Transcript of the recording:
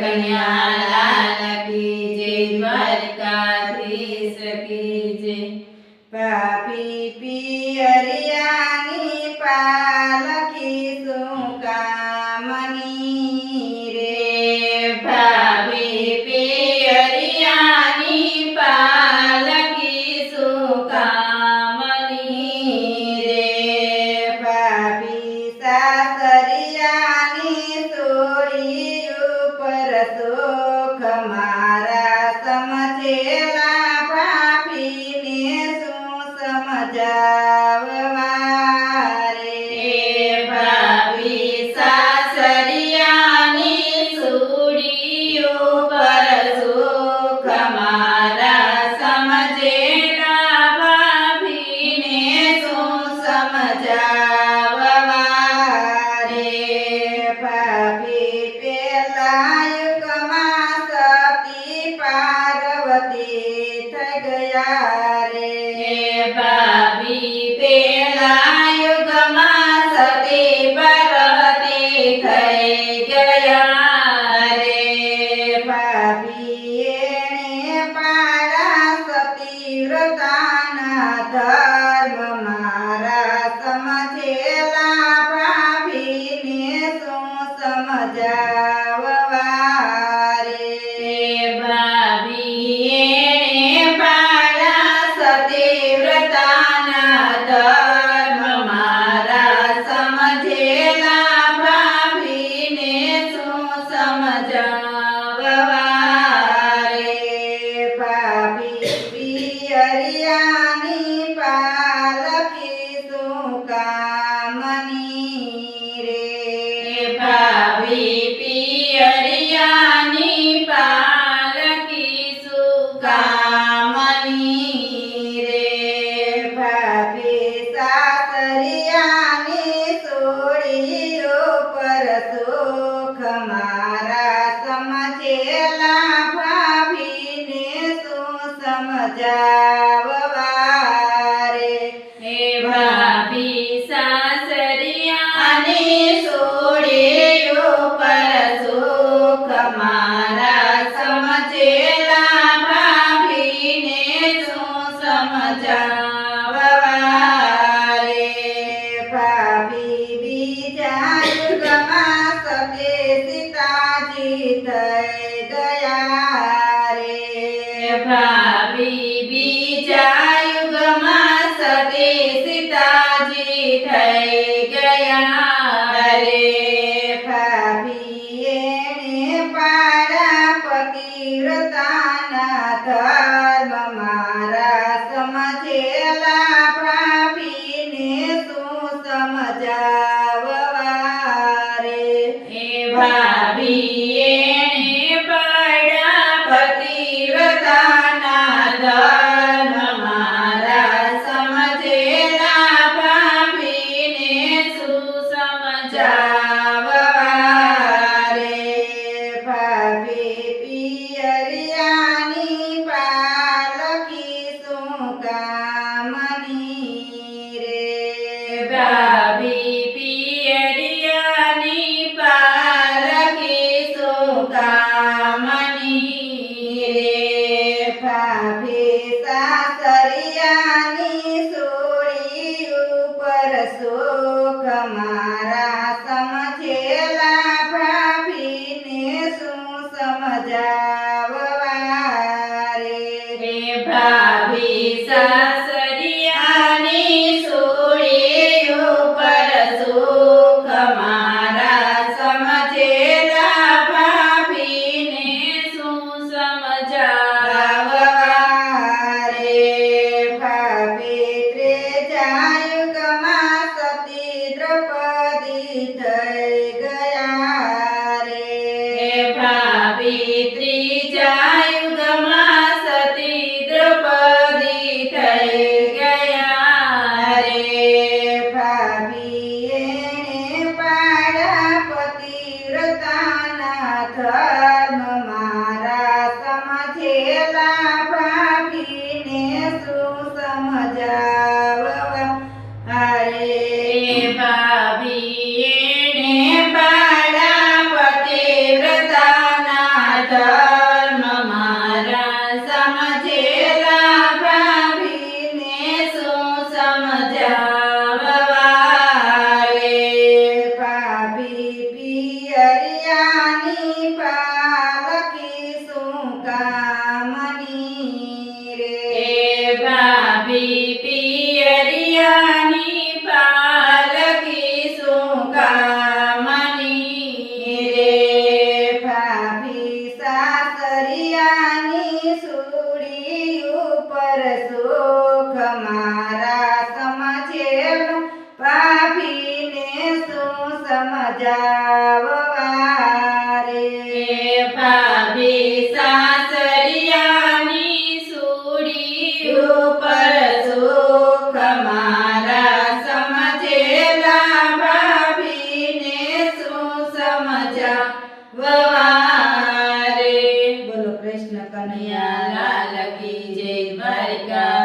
tenía సమీపి तय गया रे। भाभी बीजा युगमा सते सीताजी थय Mutamani. सावित्रीच्या युगमा सती द्रौपदी थई गया रे। भाभी पाडा पतिव्रताना धर्म मारा समजेला भाभीने सुसमजाव हरे સમજાવવા રે ભાભી સાસરિયાની સુડી ઉપર સુખ મારા સમજેલા ભાભીને શું સમજાવવા રે બોલો કૃષ્ણ કનૈયા લાલ કી જય દ્વારિકા